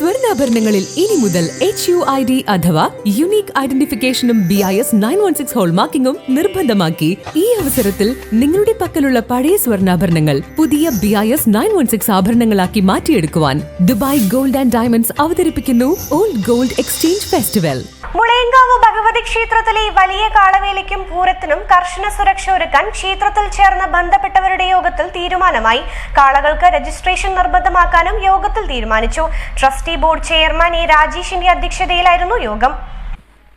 സ്വർണാഭരണങ്ങളിൽ ഇനി മുതൽ H U I D അഥവാ unique ഐഡന്റിഫിക്കേഷനും B I S nine one six ഹോൾമാർക്കിംഗും നിർബന്ധമാക്കി ഈ അവസരത്തിൽ നിങ്ങളുടെ പക്കലുള്ള പഴയ സ്വർണാഭരണങ്ങൾ പുതിയ B I S nine one six ആഭരണങ്ങളാക്കി മാറ്റിയെടുക്കുവാൻ ദുബായ് ഗോൾഡ് ആൻഡ് ഡയമണ്ട്സ് അവതരിപ്പിക്കുന്നു old gold exchange festival Mulayankavu Bhagavathi ക്ഷേത്രത്തിലെ വലിയ കാളവേലയ്ക്കും പൂരത്തിനും കർശന സുരക്ഷ ഒരുക്കാൻ ക്ഷേത്രത്തിൽ ചേർന്ന ബന്ധപ്പെട്ടവരുടെ യോഗത്തിൽ തീരുമാനമായി. കാളകൾക്ക് രജിസ്ട്രേഷൻ നിർബന്ധമാക്കാനും യോഗത്തിൽ തീരുമാനിച്ചു. ട്രസ്റ്റി ബോർഡ് ചെയർമാൻ എ രാജേഷിന്റെ അധ്യക്ഷതയിലായിരുന്നു യോഗം.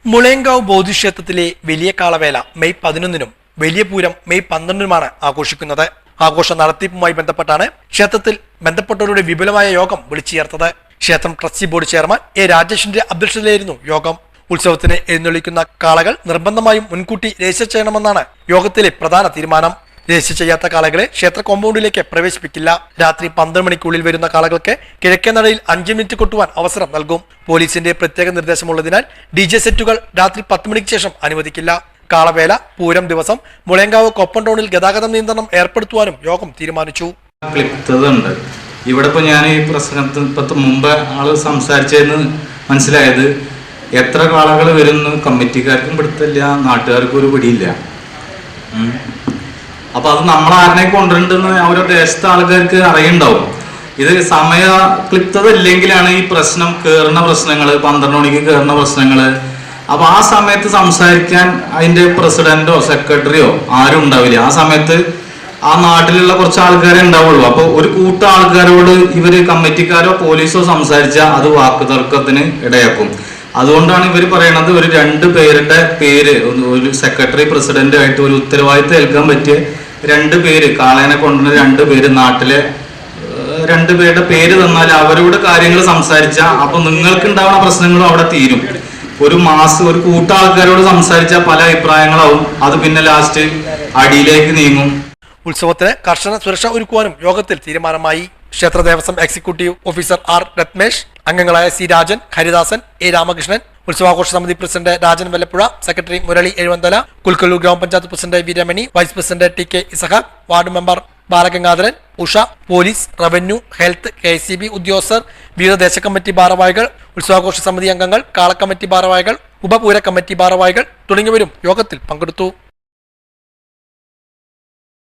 മുളയങ്കാവ് ബോധിക്ഷേത്രത്തിലെ വലിയ കാളവേല മെയ് പതിനൊന്നിനും വലിയ പൂരം മെയ് പന്ത്രണ്ടിനുമാണ് ആഘോഷിക്കുന്നത്. ആഘോഷ നടത്തിപ്പുമായി ബന്ധപ്പെട്ടാണ് ക്ഷേത്രത്തിൽ ബന്ധപ്പെട്ടവരുടെ വിപുലമായ യോഗം വിളിച്ചു ചേർത്തത് ക്ഷേത്രം ട്രസ്റ്റി ബോർഡ് ചെയർമാൻ എ രാജേഷിന്റെ അധ്യക്ഷതയിലായിരുന്നു യോഗം. ഉത്സവത്തിന് എഴുന്നള്ളിക്കുന്ന കാളകൾ നിർബന്ധമായും മുൻകൂട്ടി രജിസ്റ്റർ ചെയ്യണമെന്നാണ് യോഗത്തിലെ പ്രധാന തീരുമാനം. രജിസ്റ്റർ ചെയ്യാത്ത കാളകളെ ക്ഷേത്ര കോമ്പൗണ്ടിലേക്ക് പ്രവേശിപ്പിക്കില്ല. രാത്രി പന്ത്രണ്ട് മണിക്കുള്ളിൽ വരുന്ന കാളകൾക്ക് കിഴക്കേ നടയിൽ അഞ്ച് മിനിറ്റ് കൊട്ടുവാൻ അവസരം നൽകും. പോലീസിന്റെ പ്രത്യേക നിർദ്ദേശമുള്ളതിനാൽ ഡി ജെ സെറ്റുകൾ രാത്രി പത്ത് മണിക്ക് ശേഷം അനുവദിക്കില്ല. കാളവേല പൂരം ദിവസം മുളയങ്കാവ് കൊപ്പം ടൗണിൽ ഗതാഗത നിയന്ത്രണം ഏർപ്പെടുത്തുവാനും യോഗം തീരുമാനിച്ചു. ഇവിടെ ഇപ്പോൾ ഞാൻ ഈ പ്രസംഗത്തിന് മുമ്പ് ആൾ സംസാരിച്ചതെന്ന് മനസ്സിലായത് എത്ര കാളകൾ വരുന്നു? കമ്മിറ്റിക്കാർക്കും പിടുത്തില്ല നാട്ടുകാർക്കും ഒരു പിടിയില്ല. അപ്പൊ അത് നമ്മൾ ആരനെ കൊണ്ടുവരണ്ടെന്ന് അവരുടെ ദേശത്തെ ആൾക്കാർക്ക് അറിയണ്ടാവും. ഇത് സമയ ക്ലിപ്തത ഇല്ലെങ്കിലാണ് ഈ പ്രശ്നം കയറുന്ന പ്രശ്നങ്ങൾ പന്ത്രണ്ട് മണിക്ക് കയറുന്ന പ്രശ്നങ്ങൾ അപ്പൊ ആ സമയത്ത് സംസാരിക്കാൻ അതിന്റെ പ്രസിഡന്റോ സെക്രട്ടറിയോ ആരും ഉണ്ടാവില്ല. ആ സമയത്ത് ആ നാട്ടിലുള്ള കുറച്ച് ആൾക്കാരെ ഉണ്ടാവുള്ളൂ. അപ്പൊ ഒരു കൂട്ടം ആൾക്കാരോട് ഇവർ കമ്മിറ്റിക്കാരോ പോലീസോ സംസാരിച്ചാൽ അത് വാക്കുതർക്കത്തിന് ഇടയാക്കും. അതുകൊണ്ടാണ് ഇവർ പറയണത് ഒരു രണ്ട് പേരുടെ പേര് ഒരു സെക്രട്ടറി പ്രസിഡന്റ് ആയിട്ട് ഒരു ഉത്തരവാദിത്തം ഏൽക്കാൻ പറ്റിയ രണ്ട് പേര് കാളേനെ കൊണ്ടുവന്ന രണ്ട് പേര് നാട്ടിലെ രണ്ട് പേരുടെ പേര് തന്നാൽ അവരോട് കാര്യങ്ങൾ സംസാരിച്ചാൽ അപ്പൊ നിങ്ങൾക്ക് ഉണ്ടാവുന്ന പ്രശ്നങ്ങളും അവിടെ തീരും. ഒരു മാസ് ഒരു കൂട്ട ആൾക്കാരോട് സംസാരിച്ചാൽ പല അഭിപ്രായങ്ങളാവും. അത് പിന്നെ ലാസ്റ്റ് അടിയിലേക്ക് നീങ്ങും. ഉത്സവത്തിന് കർശന സുരക്ഷ ഒരുക്കുവാനും യോഗത്തിൽ തീരുമാനമായി. ക്ഷേത്ര Devaswom executive officer R Rathmesh. അംഗങ്ങളായ സി രാജൻ ഹരിദാസൻ എ രാമകൃഷ്ണൻ ഉത്സവാഘോഷ സമിതി പ്രസിഡന്റ് രാജൻ വല്ലപ്പുഴ സെക്രട്ടറി മുരളി എഴുവന്തല കുൽക്കല്ലൂർ ഗ്രാമപഞ്ചായത്ത് president V Ramani vice president T K Isaha ward member Balagangadharan Usha police revenue health K C B ഉദ്യോഗസ്ഥർ വിവിധ ദേശ കമ്മിറ്റി ഭാരവാഹികൾ ഉത്സവാഘോഷ സമിതി അംഗങ്ങൾ കാളക്കമ്മിറ്റി ഭാരവാഹികൾ ഉപപൂര കമ്മിറ്റി ഭാരവാഹികൾ തുടങ്ങിയവരും യോഗത്തിൽ പങ്കെടുത്തു.